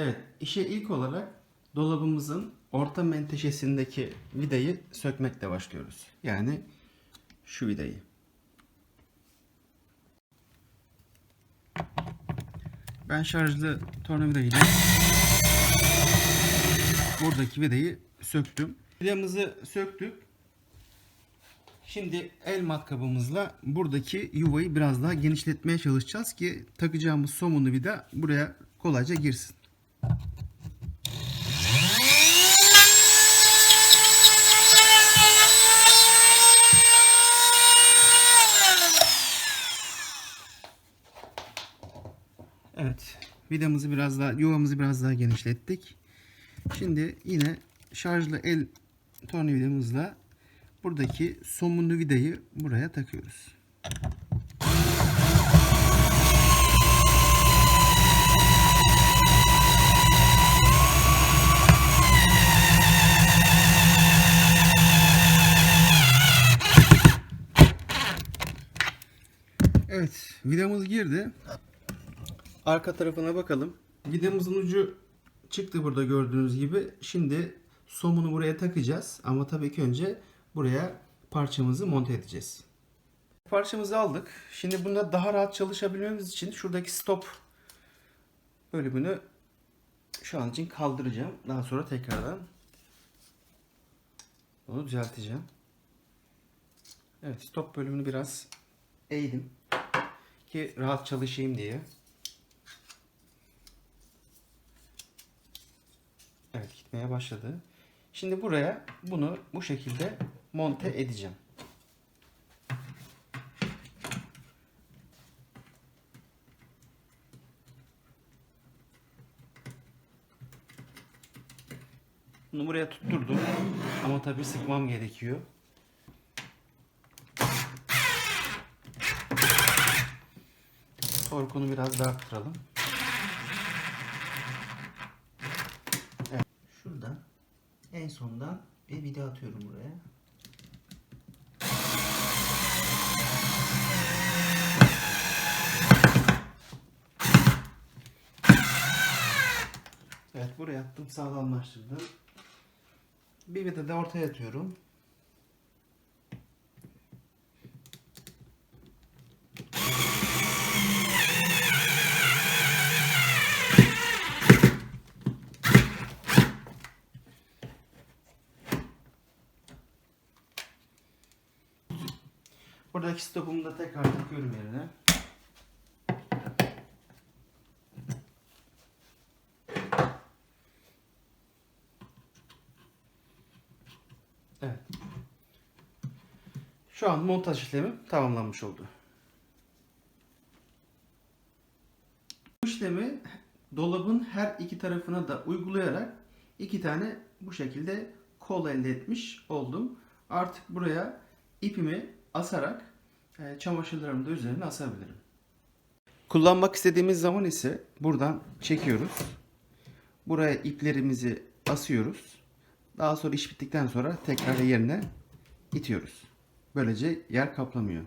Evet, işe ilk olarak dolabımızın orta menteşesindeki vidayı sökmekle başlıyoruz. Yani şu vidayı. Ben şarjlı tornavida ile buradaki vidayı söktüm. Vidamızı söktük. Şimdi el matkabımızla buradaki yuvayı biraz daha genişletmeye çalışacağız ki takacağımız somunlu vida buraya kolayca girsin. Evet. Vidamızı biraz daha, yuvamızı biraz daha genişlettik. Şimdi yine şarjlı el tornavidamızla buradaki somunlu vidayı buraya takıyoruz. Evet, vidamız girdi. Arka tarafına bakalım. Vidamızın ucu çıktı burada gördüğünüz gibi. Şimdi somunu buraya takacağız. Ama tabii ki önce buraya parçamızı monte edeceğiz. Parçamızı aldık. Şimdi bunda daha rahat çalışabilmemiz için şuradaki stop bölümünü şu an için kaldıracağım. Daha sonra tekrardan onu düzelteceğim. Evet stop bölümünü biraz eğdim ki rahat çalışayım diye. Evet gitmeye başladı. Şimdi buraya bunu bu şekilde monte edeceğim. Bunu buraya tutturdum. Ama tabii sıkmam gerekiyor. Torkunu biraz daha arttıralım. Evet. Şuradan en sondan bir vida atıyorum buraya. Evet buraya attım sağlamlaştırdım. Bir vida da ortaya atıyorum. Buradaki stopumu da tekrar takıyorum yerine. Evet. Şu an montaj işlemim tamamlanmış oldu. Bu işlemi dolabın her iki tarafına da uygulayarak iki tane bu şekilde kol elde etmiş oldum. Artık buraya ipimi asarak e, çamaşırlarımı da üzerine asabilirim. Kullanmak istediğimiz zaman ise buradan çekiyoruz. Buraya iplerimizi asıyoruz. Daha sonra iş bittikten sonra tekrar yerine itiyoruz. Böylece yer kaplamıyor.